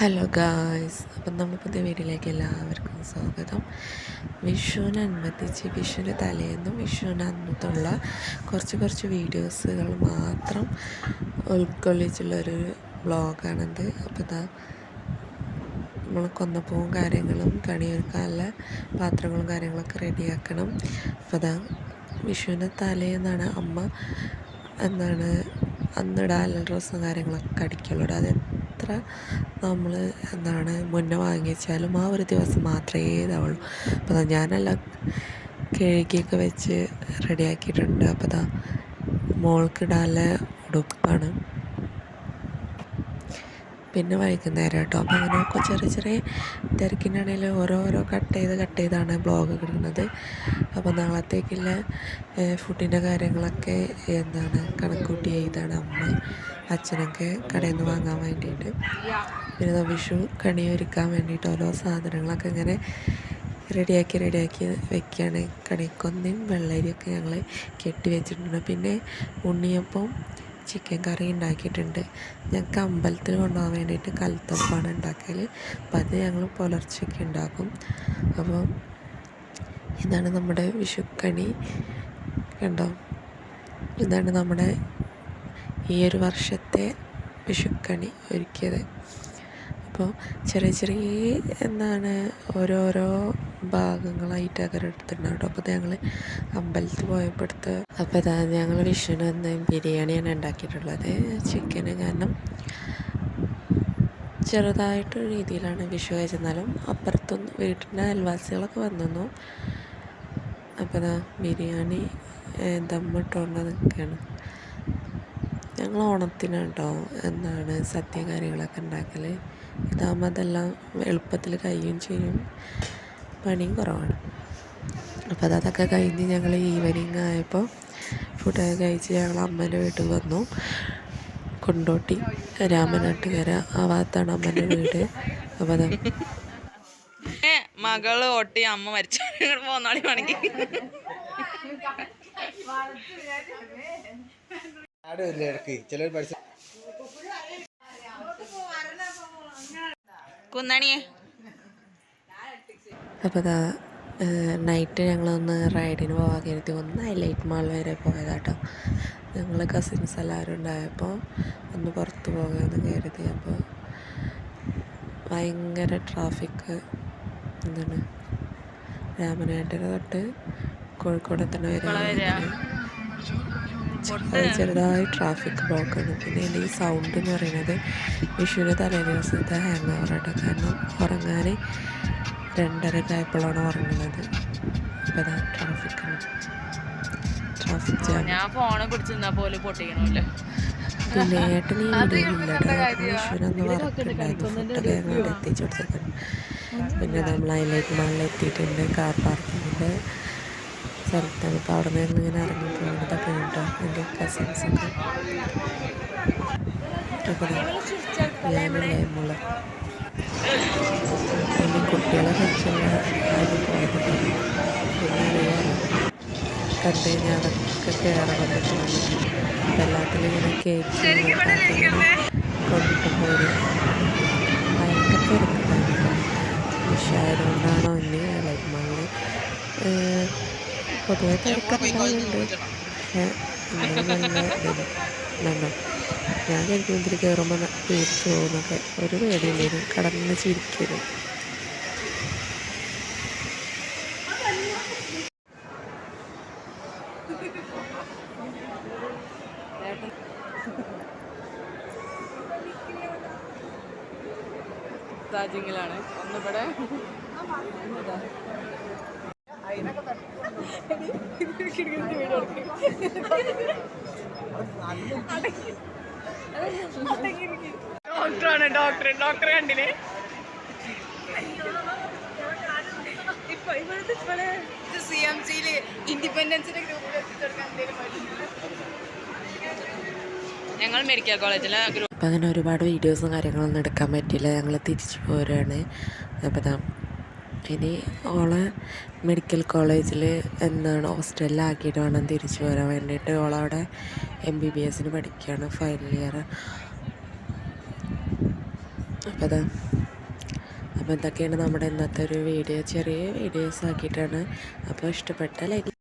Hello guys അപ്പം നമ്മൾ പുതിയ വീഡിയോയിലേക്ക് എല്ലാവർക്കും സ്വാഗതം. വിഷുവിനനുബന്ധിച്ച് വിഷുവിന് തലേന്നും വിഷുവിന് അന്നത്തുള്ള കുറച്ച് കുറച്ച് വീഡിയോസുകൾ മാത്രം ഉൾക്കൊള്ളിച്ചുള്ളൊരു വ്ളോഗാണിത്. അപ്പോൾ ഇതാ നമ്മൾ കൊന്നപ്പൂവും കാര്യങ്ങളും കണിയൊരുക്കാനുള്ള പാത്രങ്ങളും കാര്യങ്ങളൊക്കെ റെഡിയാക്കണം. അപ്പോൾ ഇതാ വിഷുവിന്റെ തലേന്നാണ് അമ്മ എന്താണ് അന്നിടാനുള്ള ഡ്രസ്സും കാര്യങ്ങളൊക്കെ അടിക്കുള്ളൂ അത് എത്ര നമ്മൾ എന്താണ് മുന്നേ വാങ്ങിച്ചാലും ആ ഒരു ദിവസം മാത്രമേ ഇതാവുള്ളൂ. അപ്പോൾ ഞാനെല്ലാം കഴുകിയൊക്കെ വെച്ച് റെഡിയാക്കിയിട്ടുണ്ട്. അപ്പോൾ ദാ മോൾക്ക് ഇടാനുള്ള ഉടുപ്പാണ്. പിന്നെ വൈകുന്നേരം കേട്ടോ അപ്പോൾ അങ്ങനെയൊക്കെ ചെറിയ ചെറിയ തിരക്കിനിടയിൽ ഓരോരോ കട്ട് ചെയ്ത് കട്ട് ചെയ്താണ് ബ്ലോഗ് ഇടുന്നത്. അപ്പോൾ നാളത്തേക്കുള്ള ഫുഡിന്റെ കാര്യങ്ങളൊക്കെ എന്താണ് കണക്കൂട്ടി ചെയ്താണ് അമ്മ അച്ഛനൊക്കെ കടയിൽ നിന്ന് വാങ്ങാൻ വേണ്ടിയിട്ട്. പിന്നെ വിഷു കണി ഒരുക്കാൻ വേണ്ടിയിട്ട് ഓരോ സാധനങ്ങളൊക്കെ ഇങ്ങനെ റെഡിയാക്കി റെഡിയാക്കി വെക്കുകയാണ് കണിക്കൊന്നയും വെള്ളരിയൊക്കെ ഞങ്ങൾ കെട്ടി വെച്ചിട്ടുണ്ട്. പിന്നെ ഉണ്ണിയപ്പം ചിക്കൻ കറി ഉണ്ടാക്കിയിട്ടുണ്ട്. ഞങ്ങൾക്ക് അമ്പലത്തിൽ കൊണ്ടുപോകാൻ വേണ്ടിയിട്ട് കൽത്തപ്പാണ് ഉണ്ടാക്കൽ അപ്പം അത് ഞങ്ങൾ പുലർച്ചയ്ക്ക് ഉണ്ടാക്കും. അപ്പോൾ ഇതാണ് നമ്മുടെ വിഷുക്കണി. കണ്ടോ? ഇതാണ് നമ്മുടെ ഈ ഒരു വർഷത്തെ വിഷുക്കണി ഒരുക്കിയത്. അപ്പോൾ ചെറിയ ചെറിയ എന്താണ് ഓരോരോ ഭാഗങ്ങളായിട്ട് അങ്ങനെ എടുത്തിട്ടുണ്ടാവും അപ്പോൾ ഞങ്ങൾ അമ്പലത്തിൽ പോയപ്പോഴത്തെ അപ്പോൾ ഇതാ ഞങ്ങൾ വിഷുവിന് വന്ന് ബിരിയാണിയാണ് ഉണ്ടാക്കിയിട്ടുള്ളത്. ചിക്കന് കാരണം ചെറുതായിട്ട് രീതിയിലാണ് വിഷു കഴിച്ചെന്നാലും അപ്പുറത്തൊന്ന് വീട്ടിന്റെ അയൽവാസികളൊക്കെ വന്നിരുന്നു. അപ്പോൾ ഇതാ ബിരിയാണി ദമ്മിട്ടുകൊണ്ട് നിൽക്കുകയാണ് ഞങ്ങൾ ഓണത്തിന് കേട്ടോ എന്താണ് സദ്യ കാര്യങ്ങളൊക്കെ ഉണ്ടാക്കൽ ഇതാകുമ്പോൾ അതെല്ലാം എളുപ്പത്തിൽ കഴിയുകയും ചെയ്യും. പണിയും കുറവാണ്. അപ്പോൾ അതൊക്കെ കഴിഞ്ഞ് ഞങ്ങൾ ഈവനിങ് ആയപ്പോൾ ഫുഡൊക്കെ കഴിച്ച് ഞങ്ങൾ അമ്മേന്റെ വീട്ടിൽ വന്നു. കൊണ്ടോട്ടി രാമനാട്ടുകര ആ ഭാഗത്താണ് അമ്മേന്റെ വീട്. അപ്പോൾ അതാ. മകൾ ഒട്ടി അമ്മ മരിച്ചു. പോന്നാളി വേണമെങ്കിൽ കുന്നണിയെ. അപ്പോൾ അതാ നൈറ്റ് ഞങ്ങളൊന്ന് റൈഡിന് പോകാൻ കരുതി ഒന്ന് ഹൈലൈറ്റ് മാൾ വരെ പോയതാട്ടോ. ഞങ്ങൾ കസിൻസ് എല്ലാവരും ഉണ്ടായപ്പോൾ ഒന്ന് പുറത്ത് പോകാമെന്ന് കരുതി. അപ്പോൾ ഭയങ്കര ട്രാഫിക് എന്താണ് രാമനാട്ടര തൊട്ട് കോഴിക്കോട് എത്തണ വരെ ചെറുതായി ട്രാഫിക് ബ്ലോക്കാണ് പിന്നെ എന്റെ ഈ സൗണ്ട് എന്ന് പറയുന്നത് വിഷുവിന് തലേ ദിവസത്തെ ഹാങ് ഓവറാട്ടോ കാരണം ഉറങ്ങാൻ രണ്ടരക്ക് ആയപ്പോഴാണ് ഉറങ്ങുന്നത് അതാ ട്രാഫിക്കാണ് ട്രാഫിക് ജാം ഞാൻ ഫോണ് പിടിച്ചിരുന്നാ പോലെ പൊട്ടിക്കണമല്ലോ. പിന്നെ ഈ ഫുഡൊക്കെ എത്തിച്ചു കൊടുത്തേക്കാണ്. പിന്നെ നമ്മൾ അതിലേക്ക് മാളിൽ എത്തിയിട്ടുണ്ട് കാർ പാർക്കിങ്ങിന്റെ സ്ഥലത്താണ്. അപ്പോൾ അവിടെ നിന്ന് ഇങ്ങനെ ഇറങ്ങി പോകുന്നതൊക്കെ കേട്ടോ എന്റെ കസിൻസൊക്കെ അപ്പോൾ ഞാനുള്ള മുള്ള പിന്നെ കുട്ടികളെ കുറിച്ചുള്ള ആരും പിന്നെ കണ്ടു കഴിഞ്ഞാൽ അതൊക്കെ കയറണം പറ്റുന്നുണ്ട് എല്ലാത്തിലും ഇങ്ങനെ കേക്ക് കൊണ്ടിട്ട് പോയി ഭയങ്കര തിരക്കുണ്ടായിരുന്നു പക്ഷേ ആയതുകൊണ്ടാണോ ഇനി ലൈഫ് മകൾ പൊതുവെ തിരക്കുണ്ടാവുന്നുണ്ട് പക്ഷേ നന്നോ ഞാൻ കരുതി ഇതിൽ കയറുമ്പോൾ പേടിച്ചു പോകുന്നൊക്കെ. ഒരു പേടിയില്ലേനും കടന്ന് ചിരിക്കലും രാജ്യങ്ങളാണ് ഒന്നിവിടെ. ഡോക്ടറാണ് ഡോക്ടർ ഇവിടുത്തെ കണ്ടിനെ സി എം സിയിൽ ഇൻഡിപെൻഡൻസിന്റെ ഗ്രൂപ്പിൽ ഞങ്ങൾ മെഡിക്കൽ കോളേജിലെ ഗ്രൂപ്പ് അപ്പം അങ്ങനെ ഒരുപാട് വീഡിയോസും കാര്യങ്ങളൊന്നും എടുക്കാൻ പറ്റില്ല ഞങ്ങൾ തിരിച്ചു പോരുകയാണ് അപ്പം ഇനി ഓളെ മെഡിക്കൽ കോളേജിൽ എന്താണ് ഹോസ്റ്റലിലാക്കിയിട്ട് വേണം തിരിച്ചു വരാൻ വേണ്ടിയിട്ട്. ഓളവിടെ എം ബി ബി എസിന് പഠിക്കുകയാണ് ഫൈനൽ ഇയർ അപ്പം അതാ അപ്പോൾ ഇതൊക്കെയാണ് നമ്മുടെ ഇന്നത്തെ ഒരു വീഡിയോ ചെറിയ വീഡിയോസ് ആക്കിയിട്ടാണ്. അപ്പോൾ ഇഷ്ടപ്പെട്ട ലൈക്ക്